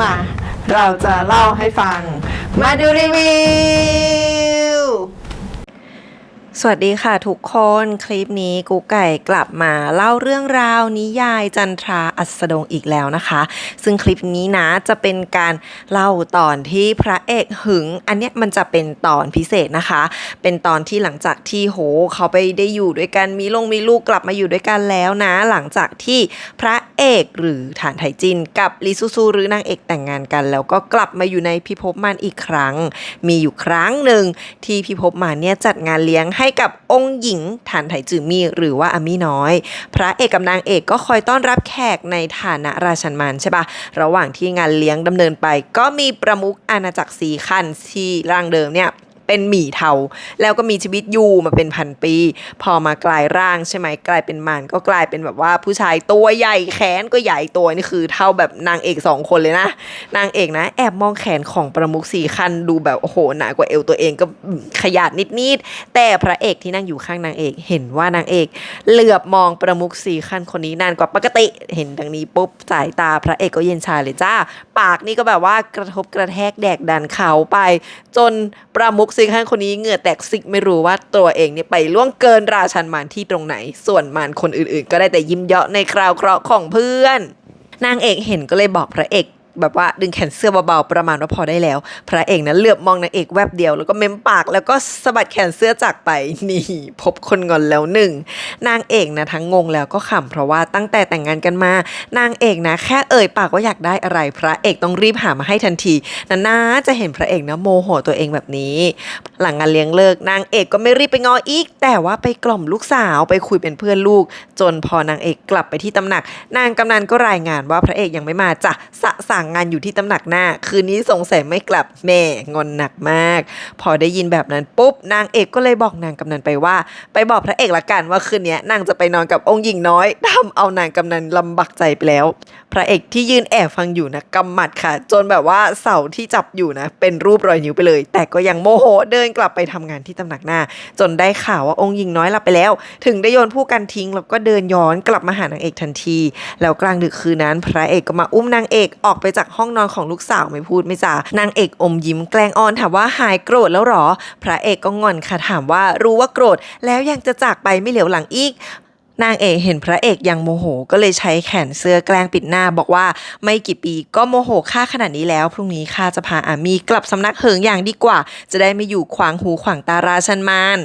มา เราจะเล่าให้ฟัง มาดูรีวิว สวัสดีค่ะทุกคนคลิปนี้กูไก่กลับมาเล่าเรื่องราวนิยายจันทราอัสดงอีกแล้วนะคะ ซึ่งคลิปนี้นะจะเป็นการเล่าตอนที่พระเอกหึง อันเนี้ยมันจะเป็นตอนพิเศษนะคะ เป็นตอนที่หลังจากที่โห เขาไปได้อยู่ด้วยกันมีลงมีลูกกลับมาอยู่ด้วยกันแล้วนะ หลังจากที่พระเอกหรือฐานไทจินกับลิซูซูหรือนางเอกแต่งงานกัน แล้วก็กลับมาอยู่ในพิภพมารอีกครั้ง มีอยู่ครั้งหนึ่งที่พิภพมารเนี่ยจัดงานเลี้ยงให้กับองค์หญิงฐานไถจือมีหรือว่าอามี่น้อย พระเอกกับนางเอกก็คอยต้อนรับแขกในฐานะราชันมันใช่ปะระหว่างที่งานเลี้ยงดำเนินไป ก็มีประมุขอาณาจักรสีขันที่ร่างเดิมเนี่ย เป็นหมีเทา แล้วก็มีชีวิตอยู่มาเป็นพันปี พอมากลายร่างใช่ไหมกลายเป็นมารก็กลายเป็นแบบว่าผู้ชายตัวใหญ่แขนก็ใหญ่ตัวนี่คือเท่าแบบนางเอกสองคนเลยนะ นางเอกนะ แอบมองแขนของประมุขสี่คันดูแบบโอ้โหหนากว่าเอวตัวเองก็ขยาดนิดๆแต่พระเอกที่นั่งอยู่ข้างนางเอก เห็นว่านางเอก เหลือบมองประมุขสี่คันคนนี้นานกว่าปกติเห็นดังนี้ปุ๊บสายตาพระเอกก็เย็นชาเลยจ้า ปากนี่ก็แบบว่ากระทบกระแทกแดกดันเขาไป จนประมุขสี่คันคนนี้เหงื่อแตกซิกไม่รู้ว่าตัวเองเนี่ยไปล่วงเกินราชันมารที่ตรงไหน ส่วนมารคนอื่นๆ ก็ได้แต่ยิ้มเยาะในคราวเคราะห์ของเพื่อน นางเอกเห็นก็เลยบอกพระเอก แบบว่าดึงแขนเสื้อเบาๆประมาณว่าพอได้แล้ว พระเอกนั้นเหลือบมองนางเอกแวบเดียวแล้วก็เม้มปาก แล้วก็สะบัดแขนเสื้อจากไปนี่พบคนงอนแล้วหนึ่งนางเอกนะทั้งงงแล้วก็ขำเพราะว่าตั้งแต่แต่งงานกันมา นางเอกนะ แค่เอ่ยปากว่าอยากได้อะไร พระเอกต้องรีบหามาให้ทันทีนานาจะเห็นพระเอกนะโมโหตัวเองแบบนี้ หลังงานเลี้ยงเลิก นางเอกก็ไม่รีบไปงออีก แต่ว่าไปกล่อมลูกสาวไปคุยเป็นเพื่อนลูก จนพอนางเอกกลับไปที่ตำหนัก นางกำนันก็รายงานว่าพระเอกยังไม่มาจ้ะสะสั่งงานอยู่ที่ตำหนักหน้า คืนนี้สงสัยไม่กลับแม่งอนหนักมาก พอได้ยินแบบนั้นปุ๊บนางเอกก็เลยบอกนางกำนันไปว่า ไปบอกพระเอกละกันว่าคืนนี้นางจะไปนอนกับองค์หญิงน้อยทำเอานางกำนันลำบากใจไปแล้ว พระเอกที่ยืนแอบฟังอยู่นะกำหมัดค่ะ จนแบบว่าเสาที่จับอยู่นะ เป็นรูปรอยนิ้วไปเลย แต่ก็ยังโมโหเดินกลับไปทำงานที่ตำหนักหน้า จนได้ข่าวว่าองค์หญิงน้อยหลับไปแล้ว ถึงได้โยนผู้กันทิ้งแล้วก็เดินย้อนกลับมาหานางเอกทันที แล้วกลางดึกคืนนั้น พระเอกก็มาอุ้มนางเอกออกไปจากห้องนอนของลูกสาวไม่พูดไม่จานางเอกอมยิ้มแกล้งอ้อนถามว่าหายโกรธแล้วหรอ พระเอกก็งอนค่ะถามว่ารู้ว่าโกรธ แล้วยังจะจากไปไม่เหลียวหลังอีกนางเอกเห็นพระเอกยังโมโห ก็เลยใช้แขนเสื้อแกล้งปิดหน้า บอกว่าไม่กี่ปีก็โมโหข้าขนาดนี้แล้ว พรุ่งนี้ข้าจะพาอามีกลับสำนักเหิงอย่างดีกว่า จะได้ไม่อยู่ขวางหูขวางตาราชันมาน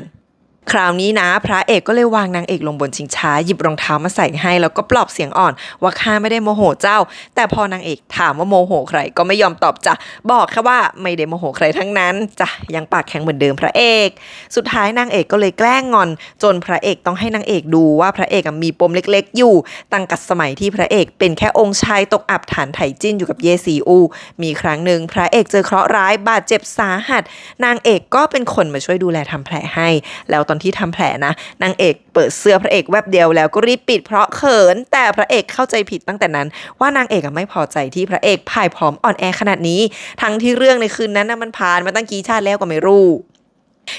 คราวนี้นะ พระเอกก็เลยวางนางเอกลงบนชิงช้าหยิบรองเท้ามาใส่ให้ แล้วก็ปลอบเสียงอ่อน ว่าข้าไม่ได้โมโหเจ้า แต่พอนางเอกถามว่าโมโหใครก็ไม่ยอมตอบจ้ะบอกแค่ว่าไม่ได้โมโหใครทั้งนั้นจ้ะยังปากแข็งเหมือนเดิมพระเอก สุดท้ายนางเอกก็เลยแกล้งงอน จนพระเอกต้องให้นางเอกดูว่าพระเอกมีปมเล็กๆ อยู่ตั้งกัดสมัยที่พระเอก เป็นแค่องค์ชายตกอับฐานไถจิ้นอยู่กับเยซีอู มีครั้งหนึ่งพระเอกเจอเคราะห์ร้ายบาดเจ็บสาหัส นางเอกก็เป็นคนมาช่วยดูแลทำแผลให้แล้วตอนที่ทำแผลนะนางเอกเปิดเสื้อพระเอกแวบเดียวแล้วก็รีบปิดเพราะเขิน แต่พระเอกเข้าใจผิดตั้งแต่นั้น ว่านางเอกไม่พอใจที่พระเอกพ่ายผอมอ่อนแอขนาดนี้ ทั้งที่เรื่องในคืนนั้นมันผ่านมาตั้งกี่ชาติแล้วก็ไม่รู้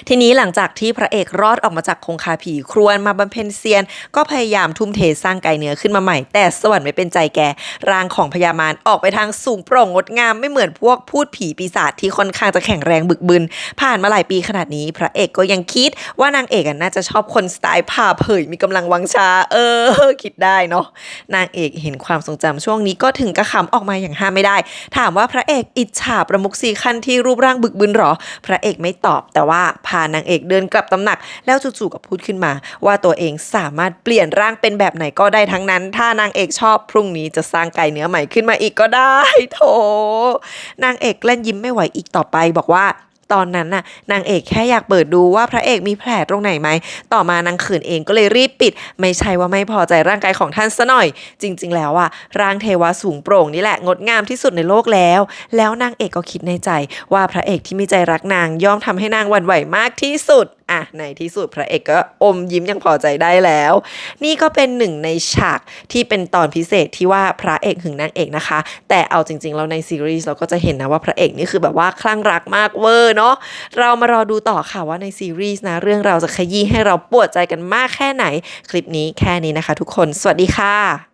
ทีนี้หลังจากที่พระเอกรอดออกมาจากคงคาผีครวนมาบำเพ็ญเซียน ก็พยายามทุ่มเทสร้างไก่เนื้อขึ้นมาใหม่ แต่สวรรค์ไม่เป็นใจแกร่างของพญามารออกไปทางสูงโปร่งงดงามไม่เหมือนพวกพูดผีปีศาจที่ค่อนข้างจะแข็งแรงบึกบึน ผ่านมาหลายปีขนาดนี้ พระเอกก็ยังคิดว่านางเอกน่าจะชอบคนสไตล์ผ่าเผยมีกำลังวังชา เออ คิดได้เนาะนางเอกเห็นความทรงจำช่วงนี้ก็ถึงกระขำออกมาอย่างห้ามไม่ได้ ถามว่าพระเอกอิจฉาประมุขสีคันที่รูปร่างบึกบึนหรอ พระเอกไม่ตอบแต่ว่าพานางเอกเดินกลับตำหนัก แล้วจู่ๆก็พูดขึ้นมา ว่าตัวเองสามารถเปลี่ยนร่างเป็นแบบไหนก็ได้ทั้งนั้น ถ้านางเอกชอบพรุ่งนี้จะสร้างไก่เนื้อใหม่ขึ้นมาอีกก็ได้โถนางเอกเล่นยิ้มไม่ไหวอีกต่อไปบอกว่า ตอนนั้นน่ะนางเอกแค่อยากเปิดดูว่าพระเอกมีแผลตรงไหนไหม ต่อมานางขืนเองก็เลยรีบปิด ไม่ใช่ว่าไม่พอใจร่างกายของท่านซะหน่อย จริง ๆ แล้วอะร่างเทวะสูงโปร่งนี่แหละงดงามที่สุดในโลกแล้ว แล้วนางเอกก็คิดในใจว่าพระเอกที่มีใจรักนางย่อมทำให้นางหวั่นไหวมากที่สุด อะในที่สุดพระเอกก็อมยิ้มยังพอใจได้แล้ว นี่ก็เป็นหนึ่งในฉากที่เป็นตอนพิเศษที่ว่าพระเอกหึงนางเอกนะคะ แต่เอาจริงๆแล้วในซีรีส์เราก็จะเห็นนะว่าพระเอกนี่คือแบบว่าคลั่งรักมากเวอร์เนาะเรามารอดูต่อค่ะว่าในซีรีส์นะเรื่องเราวจะขยี้ให้เราปวดใจกันมากแค่ไหน คลิปนี้แค่นี้นะคะ ทุกคน สวัสดีค่ะ